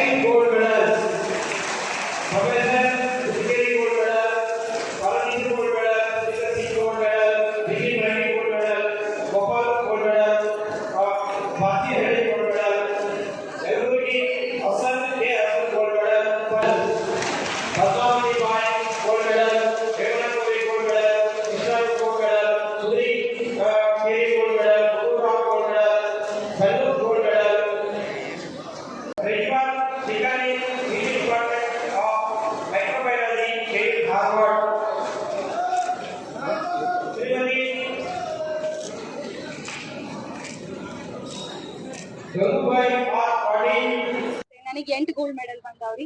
ನನಗೆ ಎಂಟು gold medal ಬಂದವ್ರಿ.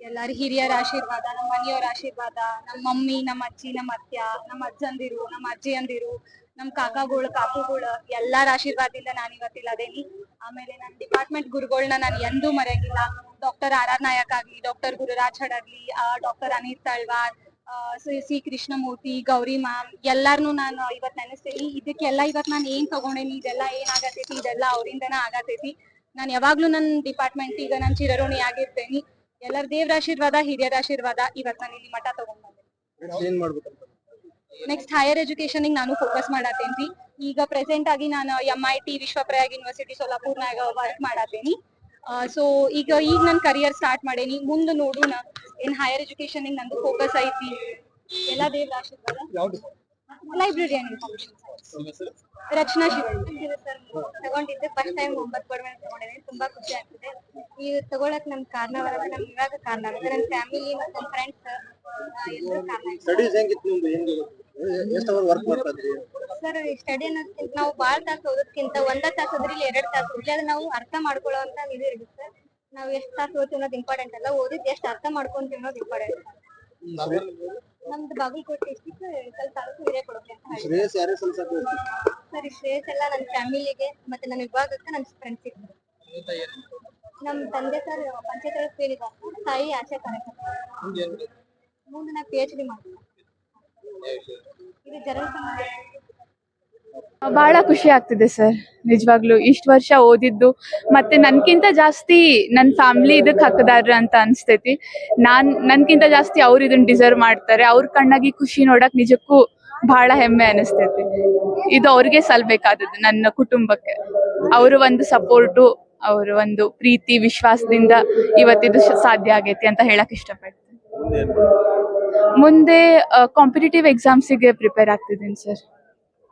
ಎಲ್ಲಾರು ಹಿರಿಯರ ಆಶೀರ್ವಾದ, ನಮ್ಮ ಮನೆಯವ್ರ ಆಶೀರ್ವಾದ, ನಮ್ಮ ಮಮ್ಮಿ, ನಮ್ಮ ಅಜ್ಜಿ, ನಮ್ಮ ಅತ್ಯ ನಮ್ಮ ಅಜ್ಜಂದಿರು, ನಮ್ಮ ಅಜ್ಜಿಯಂದಿರು, ನಮ್ಮ ಕಾಕಾಗಳು, ಕಾಕುಗಳು, ಎಲ್ಲಾರ ಆಶೀರ್ವಾದದಿಂದ ನಾನು ಇವತ್ತಿಲ್ಲ ಅದೇನಿ ಆಮೇಲೆ ನನ್ನ ಡಿಪಾರ್ಟ್ಮೆಂಟ್ ಗುರುಗಳನ್ನ ನಾನು ಎಂದೂ ಮರೆಯಂಗಿಲ್ಲ. ಡಾಕ್ಟರ್ ಆರ್ ಆರ್ ನಾಯಕ್ ಆಗ್ಲಿ doctor Gururaj Hadagli doctor Anit Talwar C C Krishnamurthy Gauri ma'am ಎಲ್ಲಾರ್ನು ನಾನು ಇವತ್ ನೆನಸ್ತೇನಿ. ಇದಕ್ಕೆಲ್ಲ ಇವತ್ ನಾನು ಏನ್ ತಗೊಂಡೇನಿ ಇದೆಲ್ಲ ಏನ್ ಆಗತೈತಿ ಇದೆಲ್ಲ ಅವರಿಂದನ ಆಗತೈತಿ. ನಾನು ಯಾವಾಗ್ಲೂ ನನ್ನ ಡಿಪಾರ್ಟ್ಮೆಂಟ್ ಈಗ ನಾನು ಚಿರಋಣಿ ಆಗಿರ್ತೇನಿ. ಎಲ್ಲರ ದೇವ್ರ ಆಶೀರ್ವಾದ ಹಿರಿಯರ ಆಶೀರ್ವಾದ ಇವತ್ ನಾನು ಇಲ್ಲಿ ಮಠ ತಗೊಂಡ್ ಬಂದೆ. ನೆಕ್ಸ್ಟ್ ಹೈಯರ್ ಎಜುಕೇಶನ್ ನಾನು ಫೋಕಸ್ ಮಾಡತ್ತೇನ್ರಿ ಈಗ ಪ್ರೆಸೆಂಟ್ ಆಗಿ ನಾನು M I T Vishwaprayag university ಸೋಲಾಪುರ್ನಾಗ work ಮಾಡತ್ತೇನಿ ಸೊ ಈಗ ಈಗ ನನ್ ಕರಿಯರ್ ಸ್ಟಾರ್ಟ್ ಮಾಡೇನಿ. ಮುಂದೆ ನೋಡೋಣ ಏನ್ ಹೈಯರ್ ಎಜುಕೇಶನ್ ನಂದು ಫೋಕಸ್ ಐತಿ. ಎಲ್ಲ ದೇವ್ರ ಆಶೀರ್ವಾದ. Library and information Rachana sir. ತಗೊಂಡಿದ್ದೆ. ಫಸ್ಟ್ ಟೈಮ್ ಒಂಬತ್ತು ಕೋಡ್ ಮೇಲೆ ತಗೊಂಡಿದ್ದೀನಿ ತುಂಬಾ ಖುಷಿ ಆಗ್ತಿದೆ. ಈ ತಗೊಳಕ್ ನಮ್ ಕಾರಣವರ ನಮ್ ಇವಾಗ ಕಾರಣ ಆಗುತ್ತೆ. ನನ್ನ ಫ್ಯಾಮಿಲಿ ಮತ್ತೆ ನನ್ನ ಫ್ರೆಂಡ್ಸ್ ಎಲ್ಲರೂ ಕಾರಣ ಸ್ಟಡೀಸ್ ಹೆಂಗಿತ್ತು ನಿಮ್ದು? ಹೆಂಗ್ ಎಷ್ಟು ಅವರ್ ವರ್ಕ್ ಮಾಡ್ತಾ ಇದ್ರಿ? ಸರ್ ಸ್ಟಡಿ ಅನ್ನೋದ್ಕಿಂತ ನಾವು ಬಾಳ್ ತಾಸು ಓದೋದ್ಕಿಂತ ಒಂದ ತಾಸು ಓದ್ರಿ ಇಲ್ಲಿ ಎರಡ್ ತಾಸು ಓದ್ಲಿ ಅದು ನಾವು ಅರ್ಥ ಮಾಡ್ಕೊಳ್ಳೋ ಅಂತ ಇದು ಇರುತ್ತೆ ಸರ್. ನಾವು ಎಷ್ಟ್ ತಾಸು ಓದ್ತೀವಿ ಅನ್ನೋದು ಇಂಪಾರ್ಟೆಂಟ್ ಅಲ್ಲ. ಓದಿದ್ ಎಷ್ಟ್ ಅರ್ಥ ಮಾಡ್ಕೊಂತೀವಿ ಅನ್ನೋದು ಇಂಪಾರ್ಟೆಂಟ್ ನಮ್ದು ಬಾಗಲಕೋಟೆ ಡಿಸ್ಟಿಕ್ ಸ್ವಲ್ಪ ತಾಲೂಕು ಕೊಡೋಕೆ ಅಂತ ಹೇಳಿ ಶ್ರೇಯಸ್ ಯಾರೇ ಸಲ್ಸಕ್ಕೆ ಸರ್ ಈ ಶ್ರೇಯಸ್ ಎಲ್ಲ ನನ್ನ ಫ್ಯಾಮಿಲಿಗೆ ಮತ್ತೆ ನನ್ನ ವಿಭಾಗಕ್ಕೆ ನನ್ನ ಫ್ರೆಂಡ್ಸಿಗೆ ನಮ್ ತಂದೆ ಸರ್ ಪಂಚಾಯತ್ ಕೇಳಿದಾರೆ ತಾಯಿ ಆಶಾ ಕಾರ್ಯಕರ್ತ. ಮುಂದೆ ನಾ ಪಿ ಎಚ್ ಡಿ ಮಾಡ್ತೀನಿ ಇದು ಸಂಬಂಧ. ಬಹಳ ಖುಷಿ ಆಗ್ತಿದೆ ಸರ್. ನಿಜವಾಗ್ಲು ಇಷ್ಟು ವರ್ಷ ಓದಿದ್ದು ಮತ್ತೆ ನನ್ಕಿಂತ ಜಾಸ್ತಿ ನನ್ನ ಫ್ಯಾಮಿಲಿ ಇದಕ್ಕೆ ಹಕ್ಕದಾರ ಅಂತ ಅನ್ಸ್ತೈತಿ. ನಾನ್ ನನ್ಕಿಂತ ಜಾಸ್ತಿ ಅವ್ರು ಇದನ್ನ ಡಿಸರ್ವ್ ಮಾಡ್ತಾರೆ. ಅವ್ರ ಕಣ್ಣಾಗಿ ಖುಷಿ ನೋಡಕ್ ನಿಜಕ್ಕೂ ಬಹಳ ಹೆಮ್ಮೆ ಅನಿಸ್ತೈತಿ. ಇದು ಅವ್ರಿಗೆ ಸಲ್ಬೇಕಾದದ್ದು ನನ್ನ ಕುಟುಂಬಕ್ಕೆ. ಅವರು ಒಂದು ಸಪೋರ್ಟು ಅವ್ರ ಒಂದು ಪ್ರೀತಿ ವಿಶ್ವಾಸದಿಂದ ಇವತ್ತಿದು ಸಾಧ್ಯ ಆಗೈತಿ ಅಂತ ಹೇಳಕ್ ಇಷ್ಟಪಡ್ತೀನಿ. ಮುಂದೆ ಕಾಂಪಿಟೇಟಿವ್ ಎಕ್ಸಾಮ್ಸಿಗೆ ಪ್ರಿಪೇರ್ ಆಗ್ತಿದ್ದೀನಿ ಸರ್.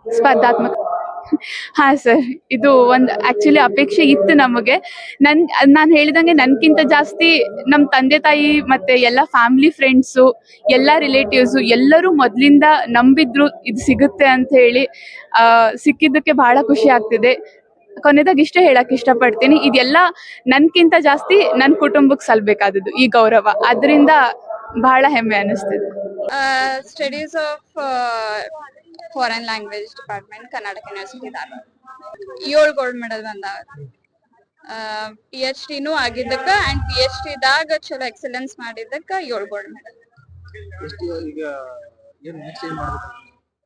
ಸ್ಪರ್ಧಾತ್ಮಕ. ಹಾ, ಸರ್. ಇದು ಒಂದು ಆಕ್ಚುಲಿ ಅಪೇಕ್ಷೆ ಇತ್ತು ನಮಗೆ. ನನ್, ನಾನು ಹೇಳಿದಂಗೆ ನನ್ಕಿಂತ ಜಾಸ್ತಿ ನಮ್ಮ ತಂದೆ ತಾಯಿ ಮತ್ತೆ ಎಲ್ಲ ಫ್ಯಾಮಿಲಿ ಫ್ರೆಂಡ್ಸು ಎಲ್ಲ ರಿಲೇಟಿವ್ಸು ಎಲ್ಲರೂ ಮೊದಲಿಂದ ನಂಬಿದ್ರು ಇದು ಸಿಗುತ್ತೆ ಅಂತ ಹೇಳಿ ಸಿಕ್ಕಿದ್ದಕ್ಕೆ ಬಹಳ ಖುಷಿ ಆಗ್ತಿದೆ. ಕೊನೆದಾಗ ಇಷ್ಟೇ ಹೇಳಕ್ ಇಷ್ಟಪಡ್ತೀನಿ. ಇದೆಲ್ಲ ನನ್ಕಿಂತ ಜಾಸ್ತಿ ನನ್ನ ಕುಟುಂಬಕ್ಕೆ ಸಲ್ಬೇಕಾದದ್ದು ಈ ಗೌರವ. ಅದರಿಂದ ಬಹಳ ಹೆಮ್ಮೆ ಅನಿಸ್ತಿದೆ. Studies of foreign language department Karnataka university Dharwad ಏಳು ಗೋಲ್ಡ್ ಮೆಡಲ್ ಬಂದಾವ. ಪಿ ಎಚ್ ಡಿನೂ ಆಗಿದ್ದಕ್ಕ ಅಂಡ್ ಪಿ ಎಚ್ ಡಿದಾಗ ಚಲೋ ಎಕ್ಸಲೆನ್ಸ್ ಮಾಡಿದ್ದಕ್ಕ ಏಳು ಗೋಲ್ಡ್ ಮೆಡಲ್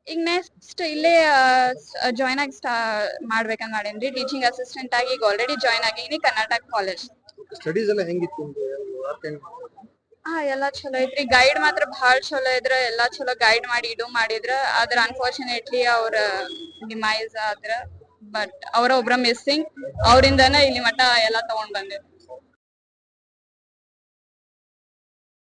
ಈಗ ನೆಕ್ಸ್ಟ್ ಇಲ್ಲೇ ಜಾಯ್ನ್ ಆಗಿ ಸ್ಟಾ ಮಾಡ್ಬೇಕಂತ ಮಾಡೇನ್ರಿ. ಟೀಚಿಂಗ್ ಅಸಿಸ್ಟೆಂಟ್ ಆಗಿ ಈಗ ಆಲ್ರೆಡಿ ಜಾಯ್ನ್ ಆಗೀನಿ ಕರ್ನಾಟಕ ಕಾಲೇಜ್ ಸ್ಟಡೀಸ್ ಎಲ್ಲ ಹೆಂಗಿತ್ತು ಹಾ, ಎಲ್ಲಾ ಚಲೋ ಐತ್ರಿ. ಗೈಡ್ ಮಾತ್ರ ಭಾಳ ಚಲೋ ಇದ್ರ, ಎಲ್ಲಾ ಚಲೋ ಗೈಡ್ ಮಾಡಿ ಇದು ಮಾಡಿದ್ರ. ಆದ್ರ ಅನ್ಫಾರ್ಚುನೇಟ್ಲಿ ಅವ್ರ ಡಿಮೈಸ್ ಆದ್ರ ಬಟ್ ಅವ್ರ ಒಬ್ರ ಮಿಸ್ಸಿಂಗ್ ಅವರಿಂದನ ಇಲ್ಲಿ ಮಟ ಎಲ್ಲಾ ತಗೊಂಡ್ ಬಂದಿದ್.